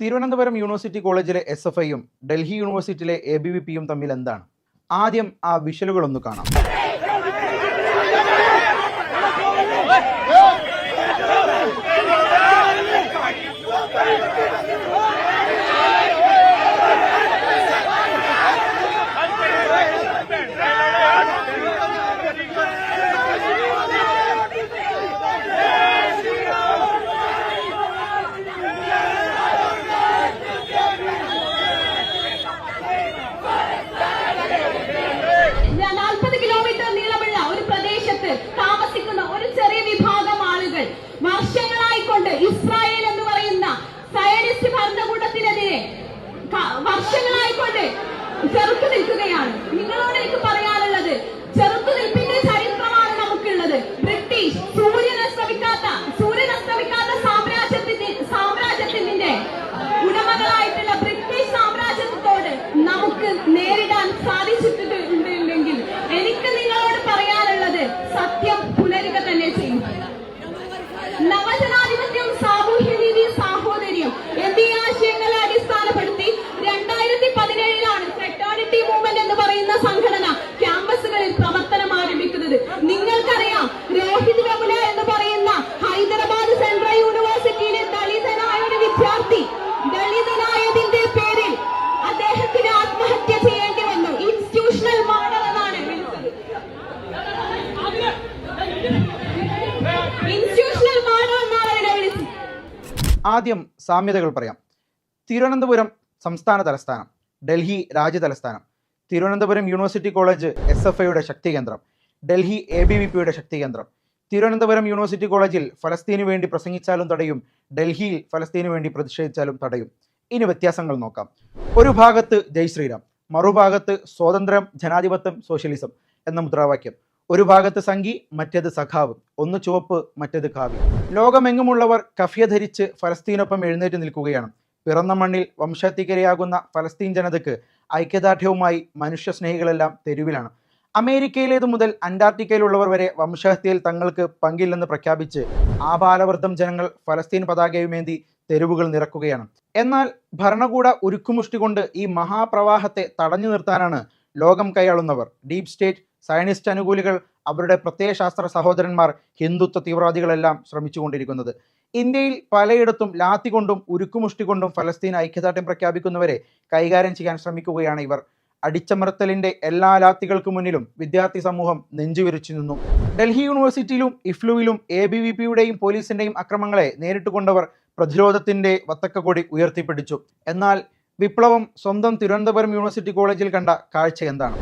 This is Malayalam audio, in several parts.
തിരുവനന്തപുരം യൂണിവേഴ്സിറ്റി കോളേജിലെ എസ് എഫ് ഐയും ഡൽഹി യൂണിവേഴ്സിറ്റിയിലെ എ ബി വി പിയും തമ്മിൽ എന്താണ്? ആദ്യം ആ വിഷലുകളൊന്ന് കാണാം. ആദ്യം സാമ്യതകൾ പറയാം. തിരുവനന്തപുരം സംസ്ഥാന തലസ്ഥാനം ഡൽഹി രാജ്യ തലസ്ഥാനം. Thiruvananthapuram university college S F ഐയുടെ ശക്തി കേന്ദ്രം. ഡൽഹി എ ബി വി പിയുടെ ശക്തി കേന്ദ്രം. തിരുവനന്തപുരം യൂണിവേഴ്സിറ്റി കോളേജിൽ ഫലസ്തീന് വേണ്ടി പ്രസംഗിച്ചാലും തടയും ഡൽഹിയിൽ ഫലസ്തീന് വേണ്ടി പ്രതിഷേധിച്ചാലും തടയും. ഇനി വ്യത്യാസങ്ങൾ നോക്കാം. ഒരു ഭാഗത്ത് ജയ് ശ്രീറാം മറുഭാഗത്ത് സ്വാതന്ത്ര്യം ജനാധിപത്യം സോഷ്യലിസം എന്ന മുദ്രാവാക്യം. ഒരു ഭാഗത്ത് സംഘി മറ്റേത് സഖാവ്. ഒന്ന് ചുവപ്പ് മറ്റേത് കാവി ലോകമെങ്ങുമുള്ളവർ കഫിയ ധരിച്ച് ഫലസ്തീനൊപ്പം എഴുന്നേറ്റ് നിൽക്കുകയാണ്. പിറന്ന മണ്ണിൽ വംശത്തിക്കരയാകുന്ന ഫലസ്തീൻ ജനതയ്ക്ക് ഐക്യദാർഢ്യവുമായി മനുഷ്യസ്നേഹികളെല്ലാം തെരുവിലാണ്. അമേരിക്കയിലേതു മുതൽ അന്റാർട്ടിക്കയിലുള്ളവർ വരെ വംശഹത്യയിൽ തങ്ങൾക്ക് പങ്കില്ലെന്ന് പ്രഖ്യാപിച്ച് ആബാലവൃദ്ധം ജനങ്ങൾ ഫലസ്തീൻ പതാകയുമേന്തി തെരുവുകൾ നിറക്കുകയാണ്. എന്നാൽ ഭരണകൂട ഉരുക്കുമുഷ്ടി കൊണ്ട് ഈ മഹാപ്രവാഹത്തെ തടഞ്ഞു നിർത്താനാണ് ലോകം കൈയാളുന്നവർ. ഡീപ് സ്റ്റേറ്റ് സയനിസ്റ്റ് അനുകൂലികൾ അവരുടെ പ്രത്യയശാസ്ത്ര സഹോദരന്മാർ ഹിന്ദുത്വ തീവ്രവാദികളെല്ലാം ശ്രമിച്ചുകൊണ്ടിരിക്കുന്നത്. ഇന്ത്യയിൽ പലയിടത്തും ലാത്തി കൊണ്ടും ഉരുക്കുമുഷ്ടി കൊണ്ടും ഫലസ്തീൻ ഐക്യദാർഢ്യം പ്രഖ്യാപിക്കുന്നവരെ കൈകാര്യം ചെയ്യാൻ ശ്രമിക്കുകയാണ് ഇവർ. അടിച്ചമർത്തലിന്റെ എല്ലാ ലാത്തികൾക്ക് മുന്നിലും വിദ്യാർത്ഥി സമൂഹം നെഞ്ചുവിരിച്ചു നിന്നു. ഡൽഹി യൂണിവേഴ്സിറ്റിയിലും ഇഫ്ലുവിലും എ ബി വി പിയുടെയും പോലീസിന്റെയും അക്രമങ്ങളെ നേരിട്ട് കൊണ്ടവർ പ്രതിരോധത്തിന്റെ വത്തക്കക്കൊടി ഉയർത്തിപ്പിടിച്ചു. എന്നാൽ വിപ്ലവം സ്വന്തം തിരുവനന്തപുരം യൂണിവേഴ്സിറ്റി കോളേജിൽ കണ്ട കാഴ്ച എന്താണ്?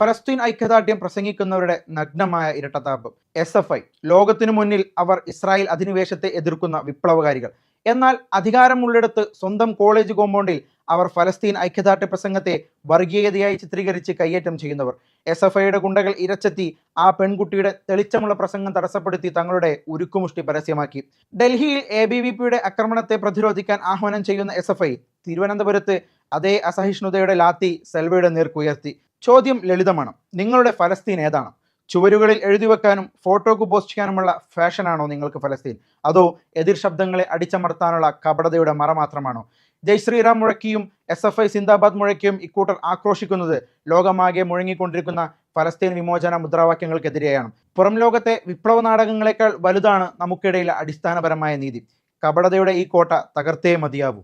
ഫലസ്തീൻ ഐക്യദാർഢ്യം പ്രസംഗിക്കുന്നവരുടെ നഗ്നമായ ഇരട്ടത്താപ്പ് എസ് എഫ് ഐ ലോകത്തിനു മുന്നിൽ അവർ ഇസ്രായേൽ അധിനിവേശത്തെ എതിർക്കുന്ന വിപ്ലവകാരികൾ. എന്നാൽ അധികാരമുള്ളിടത്ത് സ്വന്തം കോളേജ് കോമ്പൗണ്ടിൽ അവർ ഫലസ്തീൻ ഐക്യദാർഢ്യ പ്രസംഗത്തെ വർഗീയതയായി ചിത്രീകരിച്ച് കയ്യേറ്റം ചെയ്യുന്നവർ. എസ് എഫ് ഐയുടെ ഗുണ്ടകൾ ഇരച്ചെത്തി ആ പെൺകുട്ടിയുടെ തെളിച്ചമുള്ള പ്രസംഗം തടസ്സപ്പെടുത്തി തങ്ങളുടെ ഉരുക്കുമുഷ്ടി പരസ്യമാക്കി. ഡൽഹിയിൽ എ ബി വി പിയുടെ ആക്രമണത്തെ പ്രതിരോധിക്കാൻ ആഹ്വാനം ചെയ്യുന്ന എസ് എഫ് ഐ തിരുവനന്തപുരത്ത് അതേ അസഹിഷ്ണുതയുടെ ലാത്തി സെൽവയുടെ നേർക്കുയർത്തി ചോദ്യം ലളിതമാണ്. നിങ്ങളുടെ ഫലസ്തീൻ ഏതാണ്? ചുവരുകളിൽ എഴുതി വെക്കാനും ഫോട്ടോക്ക് പോസ്റ്റ് ചെയ്യാനുമുള്ള ഫാഷനാണോ നിങ്ങൾക്ക് ഫലസ്തീൻ? അതോ എതിർ ശബ്ദങ്ങളെ അടിച്ചമർത്താനുള്ള കപടതയുടെ മറ മാത്രമാണോ? ജയ് ശ്രീറാം മുഴക്കിയും എസ് എഫ് ഐ സിന്ദാബാദ് മുഴക്കിയും ഇക്കൂട്ടർ ആക്രോശിക്കുന്നത് ലോകമാകെ മുഴങ്ങിക്കൊണ്ടിരിക്കുന്ന ഫലസ്തീൻ വിമോചന മുദ്രാവാക്യങ്ങൾക്കെതിരെയാണ്. പുറം ലോകത്തെ വിപ്ലവ നാടകങ്ങളെക്കാൾ വലുതാണ് നമുക്കിടയിലെ അടിസ്ഥാനപരമായ നീതി. കപടതയുടെ ഈ കോട്ട തകർത്തേ മതിയാവൂ.